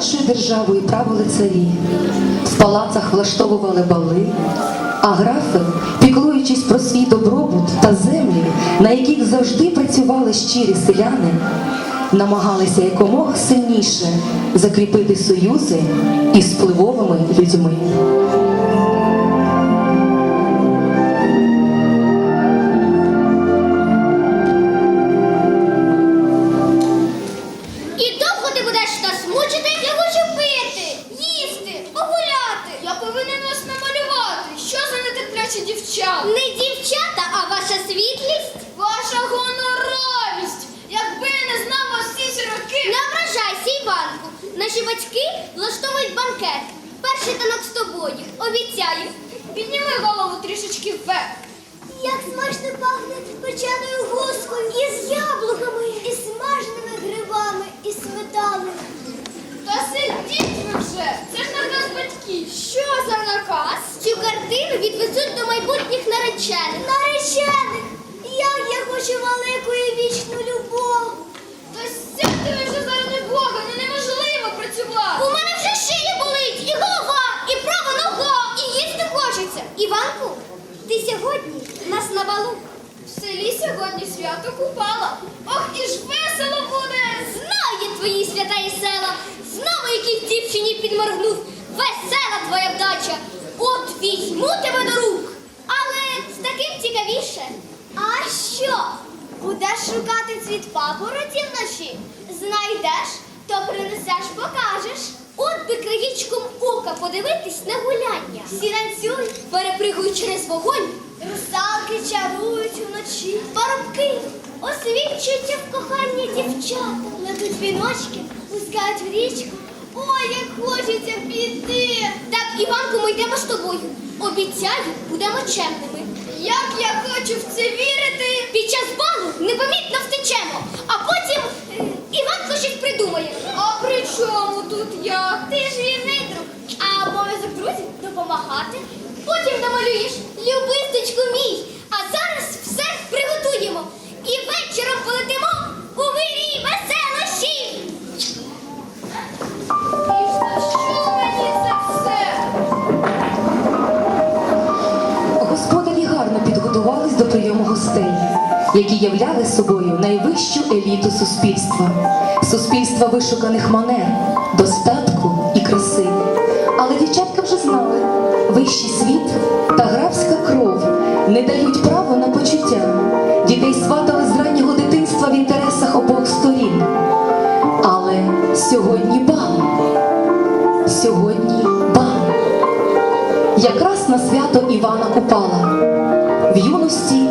нашою державою правили царі, в палацах влаштовували бали, а графи, піклуючись про свій добробут та землі, на яких завжди працювали щирі селяни, намагалися якомога сильніше закріпити союзи із впливовими людьми. Довго ти будеш нас мучити? Я хочу пити, їсти, погуляти. Я повинен вас намалювати. Що за нетерплячі дівчата? Не дівчата, а ваша світлість. Ваша гоноровість. Якби я не знав вас всі ці роки. Не ображайся, Іванку. Наші батьки влаштовують банкет. Перший танок з тобою. Обіцяю. Підніми голову трішечки вверх. Як смачно пахне печеною гускою, із яблуками, і смаженими грибами, і сметаною. Та сидіть ви вже! Це ж наказ батьків. Що за наказ? Цю картину відвезуть до майбутніх наречених. Наречених! Як я хочу велику і вічну любов. Та сядьте ви вже заради Бога, ну неможливо працювати. У мене вже шия болить, і голова, і права нога, і їсти хочеться. Іванку, ти сьогодні нас на балу. В селі сьогодні свято Купала. Ох, і ж весело буде! Твої свята і села. Знову якійсь дівчині підморгнув. Весела твоя вдача. От візьму тебе до рук. Але з таким цікавіше. А що? Будеш шукати цвіт папороті вночі? Знайдеш, то принесеш, покажеш. От би краєчком ока подивитись на гуляння. Всі танцюють, через вогонь. Русалки чарують вночі. Парубки освічуються в кохання дівчата. Плетуть віночки, пускають в річку. Ой, як хочеться піти. Так, Іванку, ми йдемо з тобою. Обіцяю, будемо чемними. Як я хочу в це вірити. Під час балу непомітно втечемо, а потім е, Іванко щось придумає. А при чому тут я? Ти ж вірний друг. А обов'язок друзів допомагати. Потім намалюєш любисточку мій. Гостей, які являли собою найвищу еліту суспільства, суспільства вишуканих манер, достатку і краси. Але дівчатка вже знали, вищий світ та графська кров не дають права на почуття. Дітей сватали з раннього дитинства в інтересах обох сторін. Але сьогодні бал. Сьогодні бал якраз на свято Івана Купала. В юності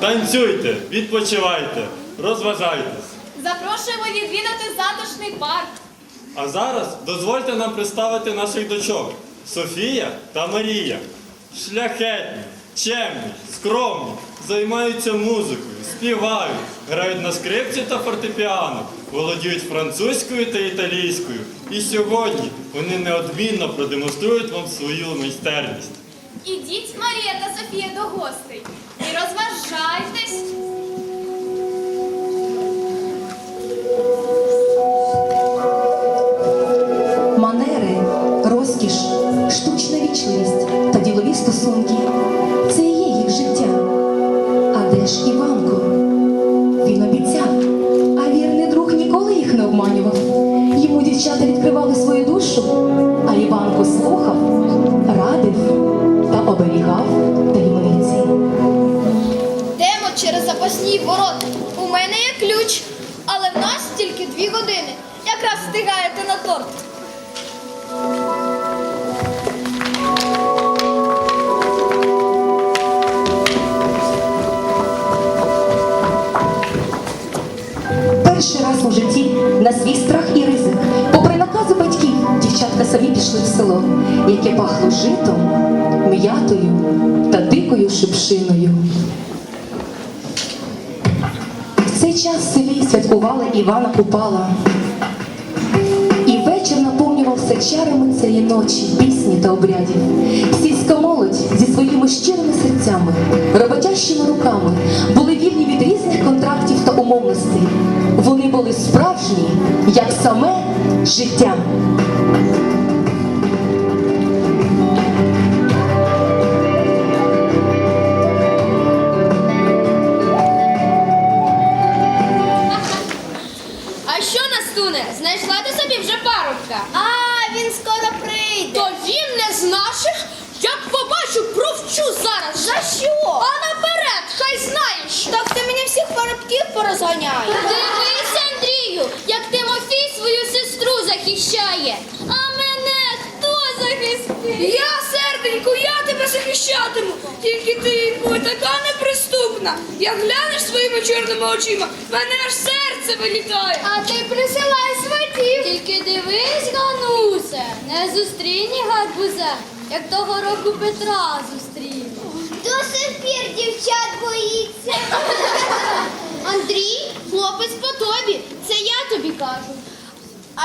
танцюйте, відпочивайте, розважайтесь. Запрошуємо відвідати затишний парк. А зараз дозвольте нам представити наших дочок Софія та Марія. Шляхетні, чемні, скромні, займаються музикою, співають, грають на скрипці та фортепіано, володіють французькою та італійською. І сьогодні вони неодмінно продемонструють вам свою майстерність. Ідіть, Марія та Софія, до гостей і розважайтесь. Манери, розкіш, штучна вічливість та ділові стосунки це і є їх життя. А де ж Іванко? Він обіцяв, а вірний друг ніколи їх не обманював. Йому дівчата відкривали свою душу, а Іванко слухав, радив та оберігав. Йдемо через ворота. У мене є ключ, але в нас тільки дві години. Якраз встигаєте на торт. Перший раз у житті на свій страх і ризик, попри накази батьків, дівчатка самі пішли в село, яке пахло житом, м'ятою та дикою шипшиною. В цей час в селі святкували Івана Купала. І вечір наповнювався чарами цієї ночі, пісні та обрядів. Сільська молодь зі своїми щирими серцями, роботящими руками були вільні від різних контрактів та умовностей. Вони були справжні, як саме життя. Парубків порозганяєш. Дивись, Андрію, як Тимофій свою сестру захищає. А мене хто захистить? Я, серденько, я тебе захищатиму. Тільки ти будь така неприступна. Як глянеш своїми чорними очима, мене аж серце вилітає. А ти присилай сватів. Тільки дивись, Ганусе, не зустріні гарбуза, як того року Петра зустріну. До сих пір дівчат боїться. Андрій, хлопець по тобі, це я тобі кажу.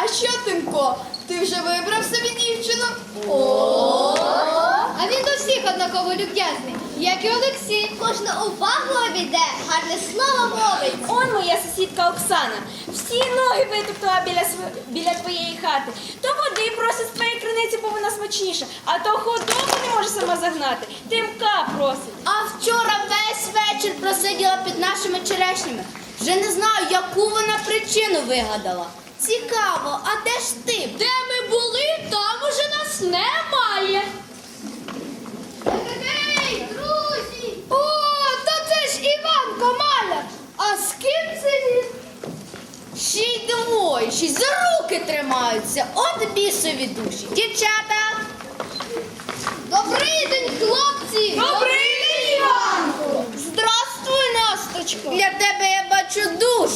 А що, Тимко, ти вже вибрав собі дівчину? О! А він до всіх однаково люб'язний, як і Олексій. Кожна увагу обійде, гарне слово мовить. Он моя сусідка Оксана. Всі ноги витоптала біля, св- біля твоєї хати. То води просить з твоєї криниці, бо вона смачніша, а то худобу не може сама загнати. Тимка просить. А вчора весь вечір просиділа під нашими черешнями. Вже не знаю, яку вона причину вигадала. Цікаво, а де ж ти? Де ми були, там уже нас немає. Гей, друзі! О, то це ж Іван Комаля! А з ким це він? Ще й двоє, ще й за руки тримаються. От бісові душі. Дівчата! Добрий день, хлопці! Добрий день, Іванку! Здравствуй, Насточко! Для тебе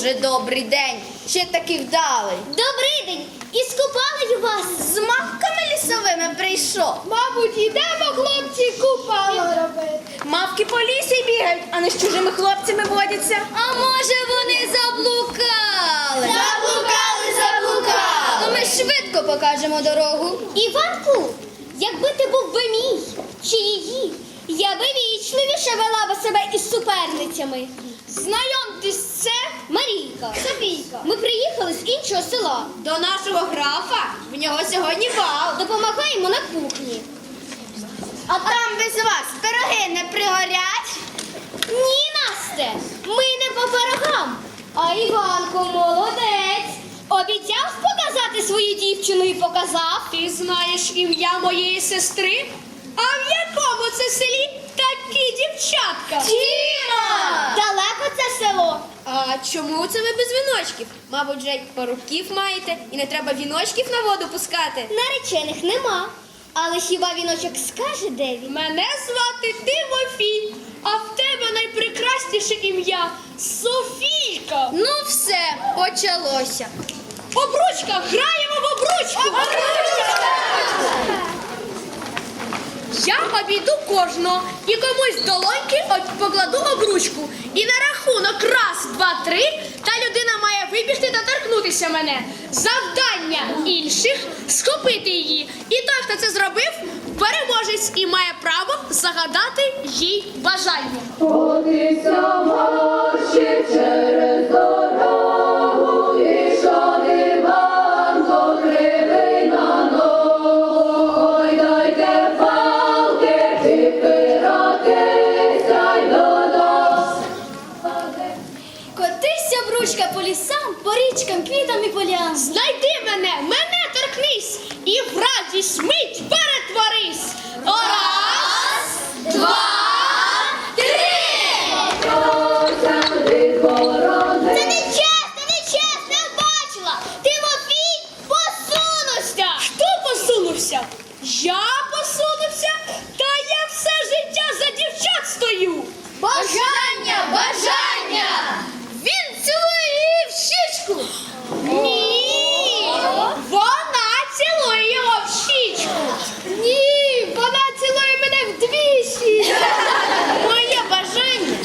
дуже добрий день. Ще такий вдалий. Добрий день! І скупали вас? З мавками лісовими прийшов. Мабуть, йдемо, хлопці, купало робити. Мавки по лісі бігають, а не з чужими хлопцями водяться. А може вони заблукали? Заблукали, заблукали. То ми швидко покажемо дорогу. Іванку, якби ти був би мій чи її, я би вічливіше вела би себе із суперницями. Знайомтесь, це Марійка. Софійка. Ми приїхали з іншого села. До нашого графа. В нього сьогодні бал. Допомагаємо на кухні. А там без вас пироги не пригорять? Ні, Насте, ми не по пирогам. А Іванко молодець. Обіцяв показати свою дівчину і показав. Ти знаєш ім'я моєї сестри? А в якому це селі такі дівчатка? Тіма! Далеко це село. А чому це ви без віночків? Мабуть, вже парубків маєте і не треба віночків на воду пускати. Наречених нема. Але хіба віночок скаже, де він? Мене звати Тимофій, а в тебе найпрекрасніше ім'я Софійка. Ну все, почалося. Обручка, граємо в обручку. Я обійду кожного і комусь долоньки покладу обручку. І на рахунок раз, два, три, та людина має вибігти та торкнутися мене. Завдання інших схопити її. І той, хто це зробив, переможець і має право загадати їй бажання. Знайди мене, мене торкнись, і в радість мить перетворись. Раз, два, три. Це не час, це не час, не бачила. Тимофій посунувся. Хто посунувся? Я посунувся? Та я все життя за дівчат стою. Бажання, бажання. Він цілує її в щічку. Ні. Вона цілує його в щічку. Ні, вона цілує мене вдвічі. Моє бажання.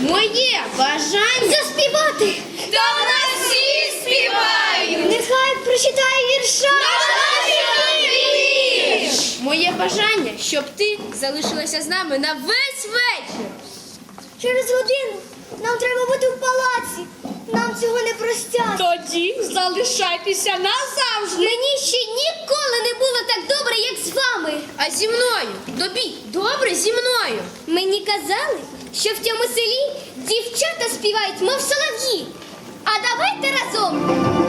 Моє бажання. Заспівати. Та вона всі співають. Нехай прочитає вірша. Моє бажання, щоб ти залишилася з нами на весь вечір. Через годину нам треба бути в палаці. Нам цього не простять. Тоді залишайтеся назавжди. Мені ще ніколи не було так добре, як з вами. А зі мною добі, добре зі мною. Мені казали, що в цьому селі дівчата співають, мов солов'ї. А давайте разом.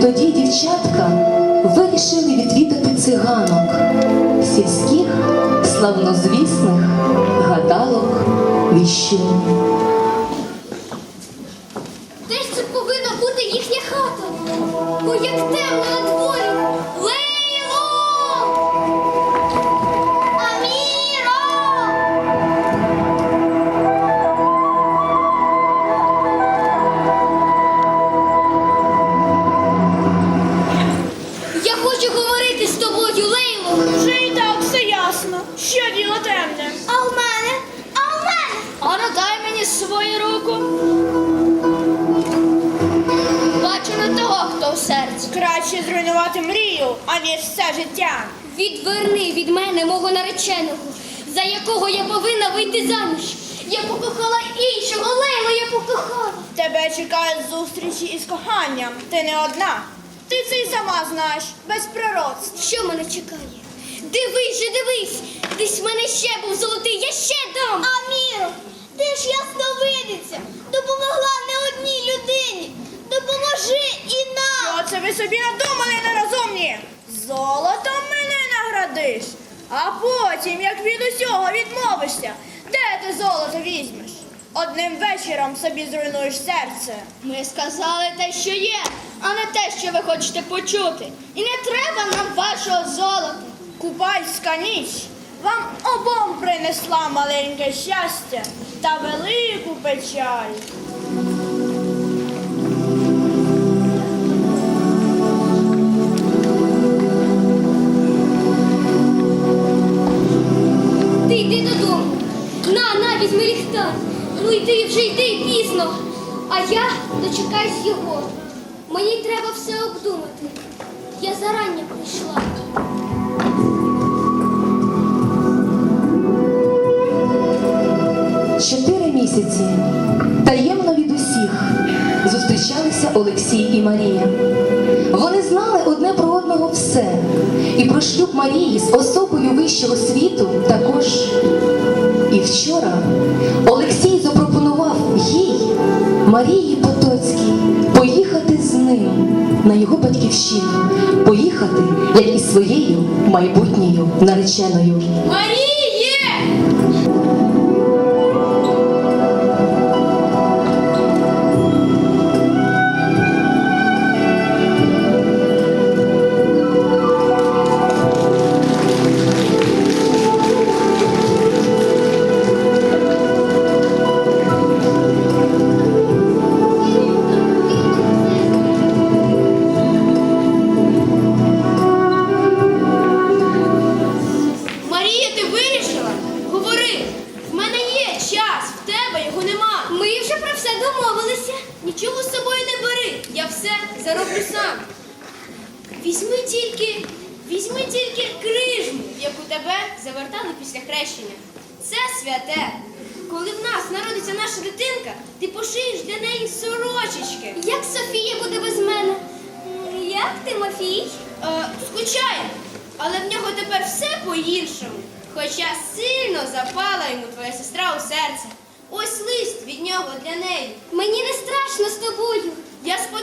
Тоді дівчатка вирішили відвідати циганок, сільських, славнозвісних гадалок, віщин. Де ж це повинна бути їхня хата? Бо як темно мрію, все життя. Відверни від мене мого нареченого, за якого я повинна вийти заміж. Я покохала іншого, Лейло, я покохала. Тебе чекають зустрічі із коханням. Ти не одна. Ти це й сама знаєш, без пророцтв. Що мене чекає? Дивись же, дивись! Десь в мене ще був золотий, я ще дам! Аміро, ти ж ясновидиця, допомогла не одній людині. Допоможи і нам! Що це ви собі надумали нерозумні? Золотом мене наградиш, а потім, як від усього відмовишся, де ти золото візьмеш? Одним вечором собі зруйнуєш серце. Ми сказали те, що є, а не те, що ви хочете почути. І не треба нам вашого золота. Купальська ніч вам обом принесла маленьке щастя та велику печаль. Йди вже йди пізно. А я дочекаюсь його. Мені треба все обдумати. Я зарання прийшла. Чотири місяці таємно від усіх зустрічалися Олексій і Марія. Вони знали одне про одного все, і про шлюб Марії з особою вищого світу також. І вчора Олексій їй, Марії Потоцькій, поїхати з ним на його батьківщину, поїхати, як і своєю майбутньою нареченою. Марія,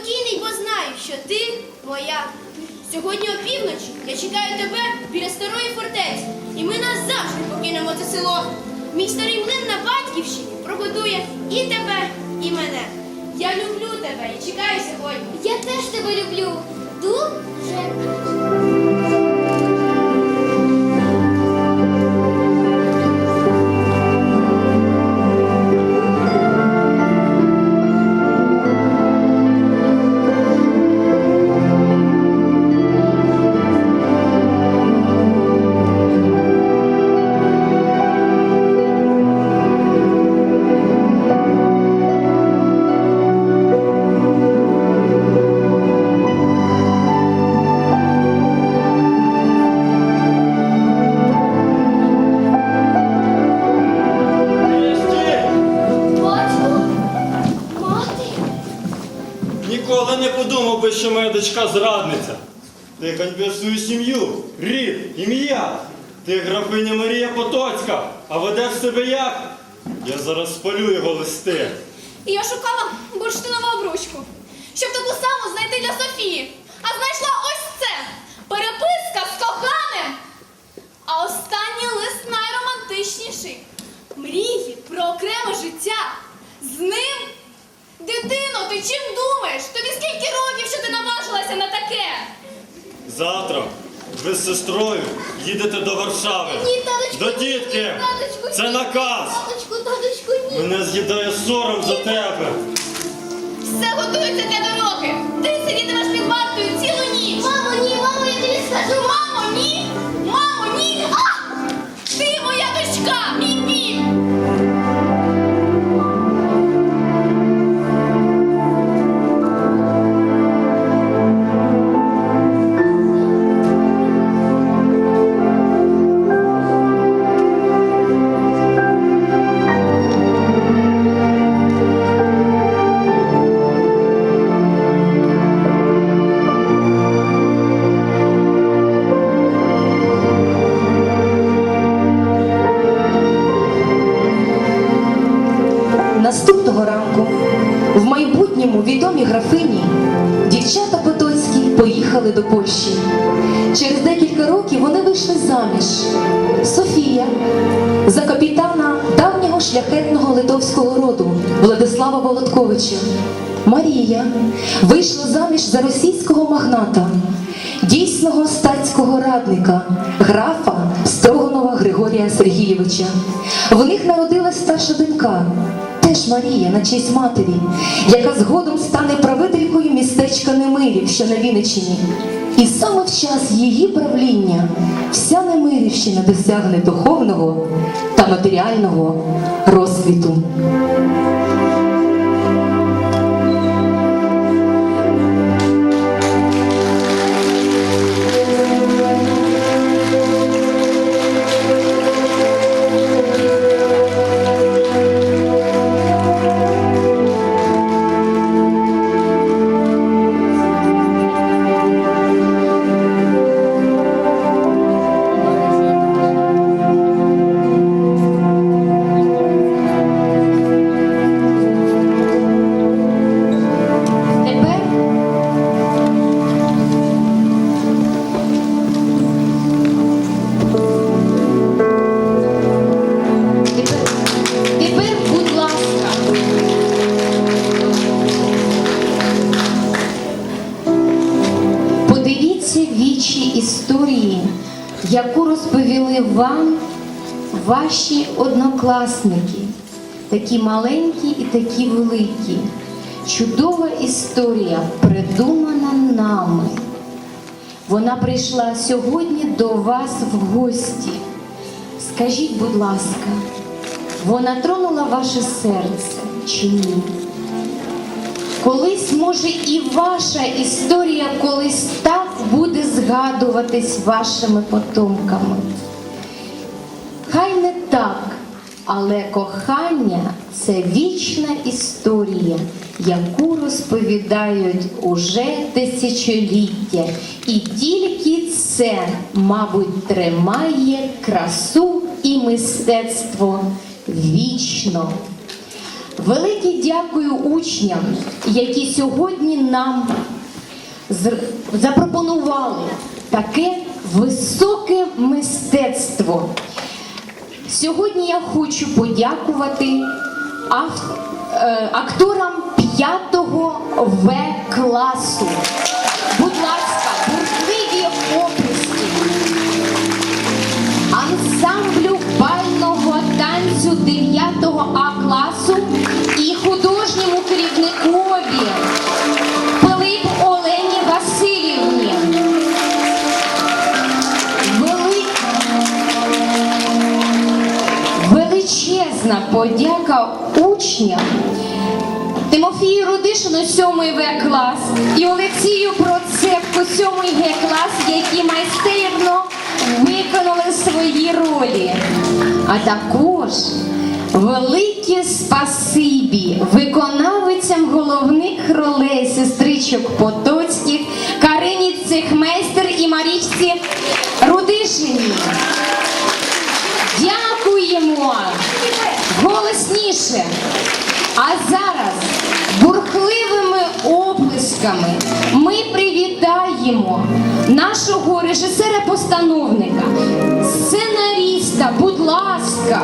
спокійний, бо знаю, що ти моя. Сьогодні опівночі я чекаю тебе біля старої фортеці, і ми назавжди покинемо це село. Мій старий млин на батьківщині прогодує і тебе, і мене. Я люблю тебе і чекаю сьогодні. Я теж тебе люблю. Дуже. Що моя дочка зрадниця. Ти ганьбиш свою сім'ю, рід, ім'я. Ти графиня Марія Потоцька, а ведеш себе як? Я зараз спалю його листи. І я шукала бурштинову обручку, щоб таку саму знайти для Софії. А знайшла ось це переписка з коханим. А останній лист найромантичніший. Мрії про окреме життя. З ним. Дитино, ти чим думаєш? Тобі скільки років, що ти наважилася на таке? Завтра ви з сестрою їдете до Варшави. Ні, таточку, До дітки. ні, таточку, Це ні. наказ. Таточку, таточку, ні. Мене з'їдає сором за тебе. Все готується для дороги. Ти сидітимеш під вартою цілу ніч. Володковича. Марія вийшла заміж за російського магната, дійсного статського радника, графа Строганова Григорія Сергійовича. В них народилась старша донька, теж Марія на честь матері, яка згодом стане правителькою містечка Немирів, що на Вінниччині. І саме в час її правління вся Немирівщина досягне духовного та матеріального розквіту. Ваші однокласники, такі маленькі і такі великі. Чудова історія, придумана нами. Вона прийшла сьогодні до вас в гості. Скажіть, будь ласка, вона тронула ваше серце чи ні? Колись, може, і ваша історія колись так буде згадуватись вашими потомками. Так, але кохання це вічна історія, яку розповідають уже тисячоліття. І тільки це, мабуть, тримає красу і мистецтво вічно. Велике дякую учням, які сьогодні нам запропонували таке високе мистецтво. Сьогодні я хочу подякувати е, акторам 5-го В класу. Будь ласка, бурхливі оплески. Ансамблю бального танцю 9-го А класу і художньому керівникові січня, Тимофію Рудишину 7 В клас і Олексію Процепку 7 Г клас, які майстерно виконали свої ролі. А також велике спасибі виконавицям головних ролей сестричок Потоцьких, Карині Цехмейстер і Марічці Рудишині. Радіємо голосніше. А зараз бурхливими оплесками ми привітаємо нашого режисера-постановника, сценаріста, будь ласка.